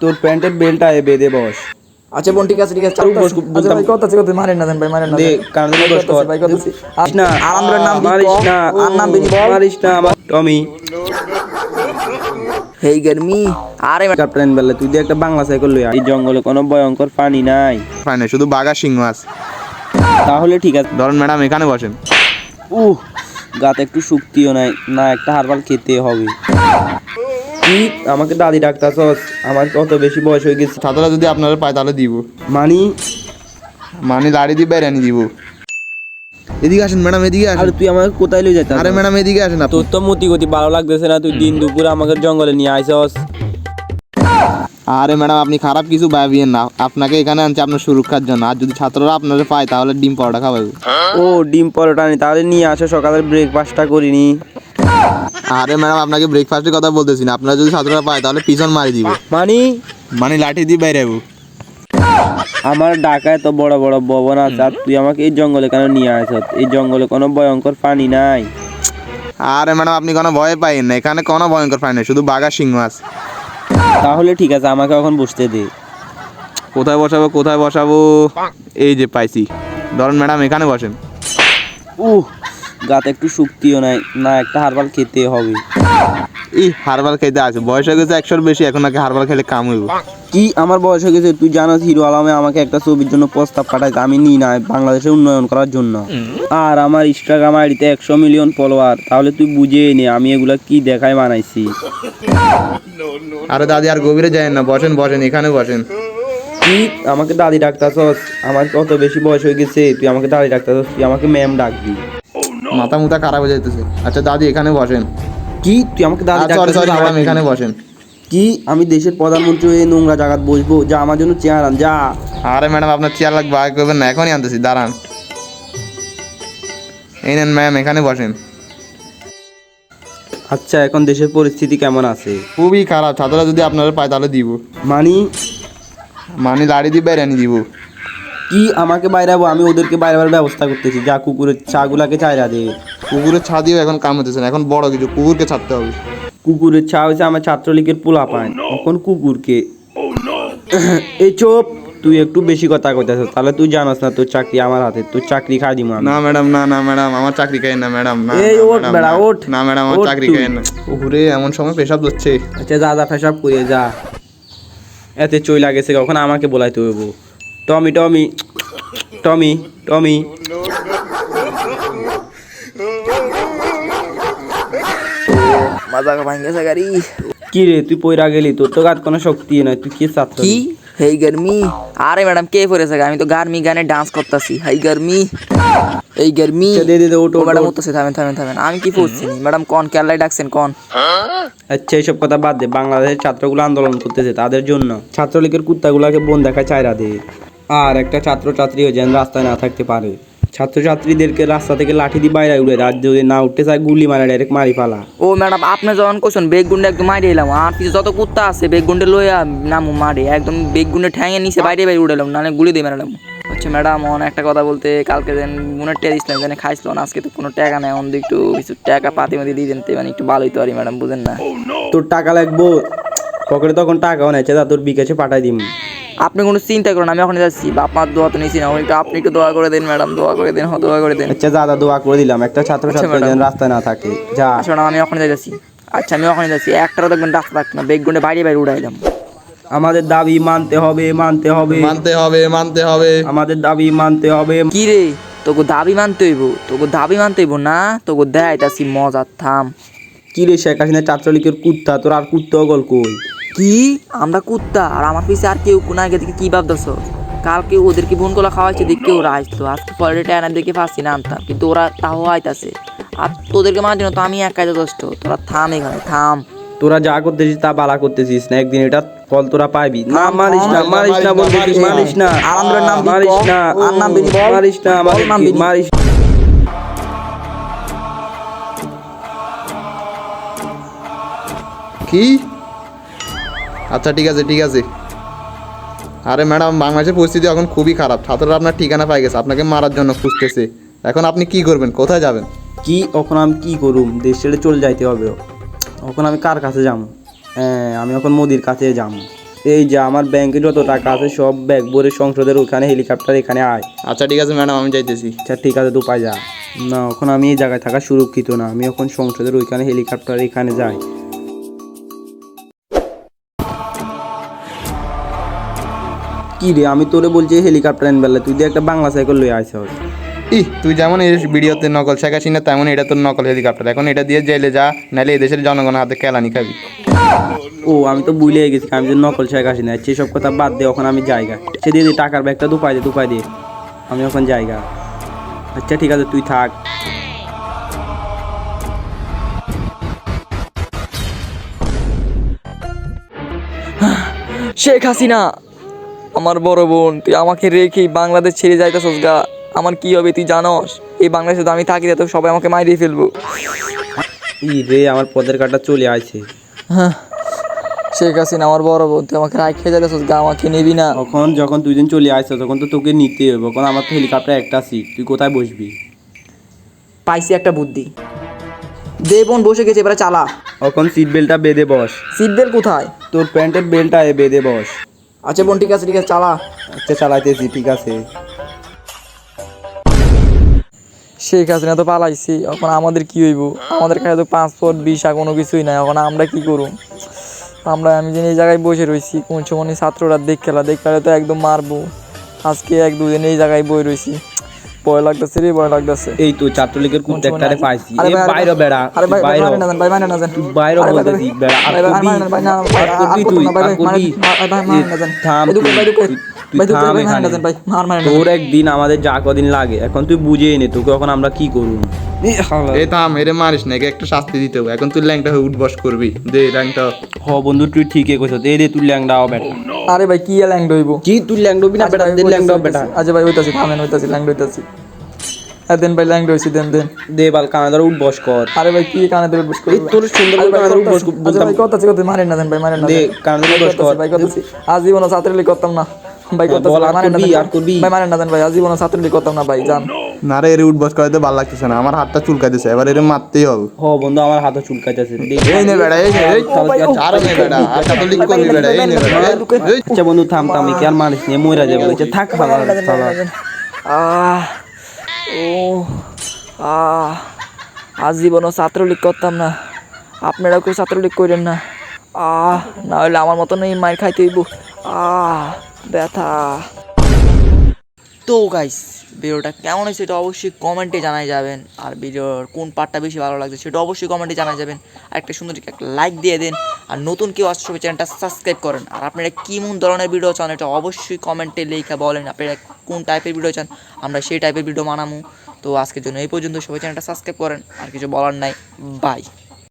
তোর প্যান্টের বেলটা এ বেঁধে বস। আচ্ছা বোন ঠিক আছে ঠিক আছে আর বস, আচ্ছা বলতাম। ভাই কত আছে কত মারেন না দেন ভাই মারেন না দে। কান ধরে বস কর। ভাই? মারিস না আলহামদুলিল্লাহ নাম দি মারিস না। আর নাম বেরি বল। মারিস না আমার টমি। হেই গরমি। আরে ক্যাপ্টেন বেলে তুই দিয়ে একটা বাংলা সাইকেল লই এই জঙ্গলে কোনো ভয়ঙ্কর পানি নাই। পানি না শুধু বাঘা সিংহ আছে। তাহলে ঠিক আছে। ধরুন ম্যাডাম এখানে বসেন। উহ গাতে একটু শক্তিও নাই। না একটা হারবাল খেতে হবে। কি? আমাকে দাদি ডাক্তারছস আমার কত বেশি বয়স হয়ে গেছে। ছাত্ররা যদি আপনারা পায় তাহলে দিব। মানি? মানে লাড়ি দিয়ে বেরিয়ে দিব। এদিকে আসেন ম্যাডাম এদিকে আর আসেন তুই আমাকে কোথায় লই যাইতাস আরে ম্যাডাম এদিকে আসেন তোর তো মতি গতি ভালো লাগতেছে না তুই দিন দুপুর আমাকে জঙ্গলে নিয়ে আইসস আরে ম্যাডাম আপনি খারাপ কিছু ভাবিয়েন না। আপনাকে এখানে আনছে আপনার সুরক্ষার জন্য। আর যদি ছাত্ররা আপনারা পায় তাহলে ডিম পরোটা খাওয়াবে। ও ডিম পরোটা নি তাহলে নিয়ে আসো সকালের ব্রেকফাস্টটা করিনি। আরে ম্যাডাম আপনাকে ব্রেকফাস্টের কথা বলতেছি না। আপনারা যদি ছাত্ররা পায় তাহলে পিছন মারি দিব। মানি? মানে লাঠি দিয়ে বাইরে যাব আমার ঢাকায় তো বড় বড় ভবন আছে আর তুই আমাকে এই জঙ্গলে কেন নিয়ে আসত এই জঙ্গলে কোনো ভয়ঙ্কর পানি নাই। আরে ম্যাডাম আপনি কোনো ভয় পাইয়েন না। এখানে কোনো ভয়ঙ্কর পানি না শুধু বাঘা সিংহ আছে। তাহলে ঠিক আছে আমাকে এখন বসতে দে। কোথায় বসাবো কোথায় বসাবো? এই যে পাইছি। ধরুন ম্যাডাম এখানে বসেন। উহ গাতে একটু শক্তিও নাই না একটা হারবাল খেতে হবে। ই হারবাল খেতে আছে। বয়স হয়ে গেছে একশোর বেশি এখন নাকি হারবাল খেলে কাম হইব। কি আমার বয়স হয়ে গেছে? তুই জানাস হিরো আলমে আমাকে একটা ছবির জন্য প্রস্তাব পাঠাইছে আমি নিই না বাংলাদেশে উন্নয়ন করার জন্য। আর আমার ইনস্টাগ্রাম আইডিতে একশো মিলিয়ন ফলোয়ার তাহলে তুই বুঝে নে আমি এগুলা কি দেখায় বানাইছি। আরে দাদি আর গভীরে যায় না। বসেন বসেন এখানে বসেন। কি? আমাকে দাদি ডাক্তারছস আমার কত বেশি বয়স হয়ে গেছে তুই আমাকে দাদি ডাক্তারছস তুই আমাকে ম্যাম ডাকবি। মাথা মুথা খারাপ হয়ে যাইতেছে আচ্ছা দাদি এখানে বসেন। কি? তুই আমাকে দাদি সরি সরি ম্যাডাম এখানে বসেন। কি? আমি দেশের প্রধানমন্ত্রী হয়ে নোংরা জায়গাত বসবো। যা আমার জন্য চেয়ার আন যা। আরে ম্যাডাম আপনার চেয়ার লাগবে আগে করবেন না এখনই আনতেছি দাঁড়ান। এই নেন ম্যাম এখানে বসেন। আচ্ছা এখন দেশের পরিস্থিতি কেমন আছে? খুবই খারাপ ছাত্ররা যদি আপনারা পায় তাহলে দিব। মানি? মানে লাড়ি দিয়ে বেরিয়ে দিব। কি আমাকে বাইরাবো? আমি ওদেরকে বাইরে বাইরাবার ব্যবস্থা করতেছি। যা কুকুরের চাগুলাকে চাইরা দে। কুকুরের ছাদিও এখন কাম হতেছে না। এখন বড় কিছু। কুকুরকে ছাড়তে হবে। কুকুরের ছা হয়েছে আমার ছাত্রলীগের পোলা পায় এখন কুকুরকে। এই চোপ তুই একটু বেশি কথা কইতেছ। তাহলে তুই জানাস না তোর চাকরি আমার হাতে। তোর চাকরি খাই দিব আমি। না ম্যাডাম না না ম্যাডাম। আমার চাকরি খাই না ম্যাডাম। না এই ওঠ ম্যাডাম, বেড়া, না। ওঠ। না ম্যাডাম আমার চাকরি। খাই না। ওরে এমন সময় পেশাব হচ্ছে আচ্ছা যা যা ফেসাব করে যা। এতে চইলা গেছে কখন আমাকে বলাইতে হইব। টমি টমি টমি টমি মাজা ভাঙ গেছে গাড়ি। কি রে তুই পয়রা গেলি? তোর তো গাত কোনো শক্তি নাই তুই কি ছাত্র কি? হেই গরমি। আরে ম্যাডাম কে পড়েছে আমি তো গার্মি গানে ডান্স করতেছি। হাই গরমি। এই গরমি। দে, দে, দে, ওঠ, ও ওঠ, ম্যাডাম। উঠতেছে থামেন থামেন থামেন। আমি কি পড়ছি ম্যাডাম কোন কেরালায় ডাকছেন কোন? আচ্ছা এইসব কথা বাদ দে। বাংলাদেশের ছাত্রগুলো আন্দোলন করতেছে তাদের জন্য। ছাত্রলীগের কুত্তাগুলাকে বোন দেখায় চায়রা দে। আর একটা ছাত্র ছাত্রীও যেন রাস্তায় না থাকতে পারে। ছাত্রছাত্রীদেরকে রাস্তা থেকে লাঠি দিয়ে বাইরে উড়ে আর যদি না উঠতে চায় গুলি মারা ডাইরেক্ট মারি ফালা। ও ম্যাডাম আপনি যখন কোশন বেগুন্ডে একদম মারি এলাম আর কিছু যত কুত্তা আছে বেগুন্ডে লইয়া নামু মারে একদম বেগুন্ডে ঠ্যাঙে নিচে বাইরে বাইরে উড়েলাম নাহলে গুলি দিয়ে মারালাম আচ্ছা ম্যাডাম অন একটা কথা বলতে কালকে যেন মনের টেয়া দিছিলাম যেন খাইছিল না আজকে তো কোনো টাকা নেই অন একটু কিছু টাকা পাতি মাতি দিয়ে দেন মানে একটু ভালোই তো পারি ম্যাডাম বুঝেন না। তোর টাকা লাগবো পকেটে তখন টাকাও নেই তা তোর বিকাশে পাঠাই দিম। আপনি কোনো চিন্তা করেন আমি ওখানে যাচ্ছি। বাপ মার দোয়া তো নিয়েছি না একটু আপনি একটু দোয়া করে দেন ম্যাডাম দোয়া করে দেন হ্যাঁ দোয়া করে দেন। আচ্ছা দাদা দোয়া করে দিলাম। একটা ছাত্র ছাত্রী যেন রাস্তায় না থাকে। যা। আচ্ছা ম্যাডাম আমি ওখানে যাচ্ছি। আচ্ছা আমি ওখানে যাচ্ছি। একটারও দেখবেন রাস্তা থাকতো না বেগুন্ডে বাইরে বাইরে উড়াইলাম। আমাদের দাবি মানতে হবে মানতে হবে। মানতে হবে মানতে হবে। আমাদের দাবি মানতে হবে। কি রে? তোকে দাবি মানতে হইব তোকে দাবি মানতে হইব না? তোকে দেয় তাছি মজার থাম। কি রে শেখ হাসিনা ছাত্রলীগের কুত্তা তোর আর কুত্তা গল কই? কি? আমরা কুত্তা আর আমার পিছে আর কেউ কোন আগে থেকে কি ভাবতেছ? কালকে ওদেরকে বোন কলা খাওয়াইছে দেখে ওরা আসতো। আজকে পরে ট্যানার দেখে ফাঁসি না আনতাম কিন্তু ওরা তাও আইতাছে। আর তোদেরকে মারার জন্য তো আমি একাই যথেষ্ট তোরা থাম এখানে থাম। তোরা যা করতেছিস তা বালা করতেছিস না একদিন এটা ফল তোরা পাইবি। না মারিস না মারিস না বলতে মারিস না, মারিস না নাম মারিস না আর নাম বল। মারিস না বল নাম বেরি। মারিস কি? আচ্ছা ঠিক আছে ঠিক আছে। আরে ম্যাডাম বাংলাদেশের পরিস্থিতি এখন খুবই খারাপ। ছাত্ররা আপনার ঠিকানা পাই গেছে আপনাকে মারার জন্য খুঁজতেছে। এখন আপনি কি করবেন? কোথায় যাবেন? কি এখন আমি কি করুম? দেশ ছেড়ে চলে যাইতে হবে। এখন আমি কার কাছে যাব হ্যাঁ আমি এখন মোদির কাছে যাব এই যে আমার ব্যাংকে যত টাকা আছে সব ব্যাগ ভরে সংসদের ওখানে হেলিকপ্টার এখানে আয়। আচ্ছা ঠিক আছে ম্যাডাম আমি যাইতেছি। আচ্ছা ঠিক আছে তো পাই যা। না এখন আমি এই জায়গায় থাকা সুরক্ষিত না। আমি এখন সংসদের ওইখানে হেলিকপ্টার এখানে যাই। কি রে? আমি তোরে বলছি হেলিকপ্টার আনবেলা তুই দিয়ে একটা বাংলা সাইকেল লই আইস ই তুই যেমন এই ভিডিওতে নকল শেখাসি না তেমন এটা তোর নকল হেলিকপ্টার এখন এটা দিয়ে জেলে যা নাহলে এদেশের জনগণের হাতে কেলানি খাবি। ও আমি তো ভুলে গেছি আমি যে নকল শেখ আসি না সেসব কথা বাদ দে ওখানে আমি জায়গা সে দিয়ে দে টাকার ব্যাগটা দুপাই দে দুপাই দিয়ে আমি এখন জায়গা আচ্ছা ঠিক আছে তুই থাক। শেখ হাসিনা আমার বড় বোন তুই আমাকে রেখে বাংলাদেশ ছেড়ে যাইতেছস গা। আমার কি হবে তুই জানস? এই বাংলাদেশে তো আমি থাকি তো সবাই আমাকে মারিয়ে ফেলব। ই রে আমার পদের কাটা চলে আসছে হ্যাঁ শেখ হাসিনা আমার বড় বোন তুই আমাকে রাখিয়ে যাইতেছস গা আমাকে নিবি না। তখন যখন তুই দিন চলে আসছ তখন তো তোকে নিতে হবে কারণ আমার তো হেলিকপ্টার একটা সিট তুই কোথায় বসবি? পাইছি একটা বুদ্ধি। দে বোন বসে গেছে এবারে চালা। তখন সিট বেল্টটা বেঁধে বস। সিট বেল্ট কোথায়? তোর প্যান্টের বেল্টটা এ বেঁধে বস। আচ্ছা বোন ঠিক আছে ঠিক আছে চালা। আচ্ছা চালাইতেছি ঠিক আছে। শেখ হাসিনা তো পালাইছি এখন আমাদের কি হইব? আমাদের কাছে তো পাসপোর্ট ভিসা কোনো কিছুই নাই এখন আমরা কি করব আমরা আমি যে এই জায়গায় বসে রয়েছি কোন সময় ছাত্ররা দেখ খেলা দেখ খেলা তো একদম মারবো। আজকে এক দুদিন এই জায়গায় বই রয়েছি ভয় লাগতেছে রে ভয় লাগতেছে। এই তো ছাত্রলীগের কুত্তে একটারে পাইছি। এ বাইরে বেড়া আরে ভাই বাইরে না জান, ভাই মারেন না জান। বাইরে আরে ভাই, বলতেছি বেড়া। আর ভাই, ভাই, না, ভাই, না, ভাই, আর করবি তুই আর। থাম তুই। তুই- তুই থাম এখানে। তোর একদিন আমাদের যা কদিন লাগে এখন তুই বুঝিয়ে নে তোকে এখন আমরা কি করব? এই থাম এরে মারিস না একে একটা শাস্তি দিতে হবে। এখন তুই ল্যাংটা হয়ে উঠবস করবি। দে ল্যাংটা। হ বন্ধু তুই ঠিকই কইছ এই দে তুই ল্যাংডাও বেটা। আরে ভাই কি ল্যাংড হইব? কি তুই ল্যাংডবি না আচ্ছা বেটা? ভাই, দে হইতাছি, ল্যাংডাও হইতাছি। বেটা। আচ্ছা ভাই হইতাছি থামেন হইতাছি ল্যাংড হইতাছি। হ্যাঁ দেন ভাই ল্যাংড হইছি দেন দেন। দে বাল কানা ধরে উঠবস কর। আরে ভাই কি কানে ধরে বস এই তোর সুন্দর করে কানে ধরে বস আচ্ছা ভাই কথা কথা মারেন না দেন ভাই মারেন না দে দেন। কানে ধরে বস কর। ভাই করতেছি আজীবন ছাত্রলীগ করতাম না। ভাই করতেছি বল, মারেন না দেন, ভাই মারেন না দেন ভাই আজীবন ছাত্রলীগ করতাম না ভাই জান না রে এরে উঠবস করাতে ভালো লাগতেছে না আমার হাতটা চুলকাইতেছে এবার এরে মারতেই হবে। হ বন্ধু আমার হাতে চুলকাইতেছে এই নে বেড়া এই এই আর নে বেড়া ছাত্রলীগ করবি বেড়া এই নে বেড়া। আচ্ছা বন্ধু থাম থাম কি আর মারিস নে? মইরা যাবে আচ্ছা থাক ভালো আহ ও আহ আজীবনও ছাত্রলীগ করতাম না। আপনারাও কেউ ছাত্রলীগ করেন না। আহ না হলে আমার মতন এই মায়ের খাইতে হইব। আহ ব্যথা। তো গাইস ভিডিওটা কেমন হয়েছে সেটা অবশ্যই কমেন্টে জানাই যাবেন। আর ভিডিওর কোন পার্টটা বেশি ভালো লাগছে সেটা অবশ্যই কমেন্টে জানাই যাবেন। আর একটা সুন্দর একটা লাইক দিয়ে দেন। আর নতুন কেউ আসছে চ্যানেলটা সাবস্ক্রাইব করেন। আর আপনারা কেমন ধরনের ভিডিও চান এটা অবশ্যই কমেন্টে লেখা বলেন আপনারা কোন টাইপের ভিডিও চান, আমরা সেই টাইপের ভিডিও বানাবো। তো আজকের জন্য এই পর্যন্ত সবাই চ্যানেলটা সাবস্ক্রাইব করেন। আর কিছু বলার নাই। বাই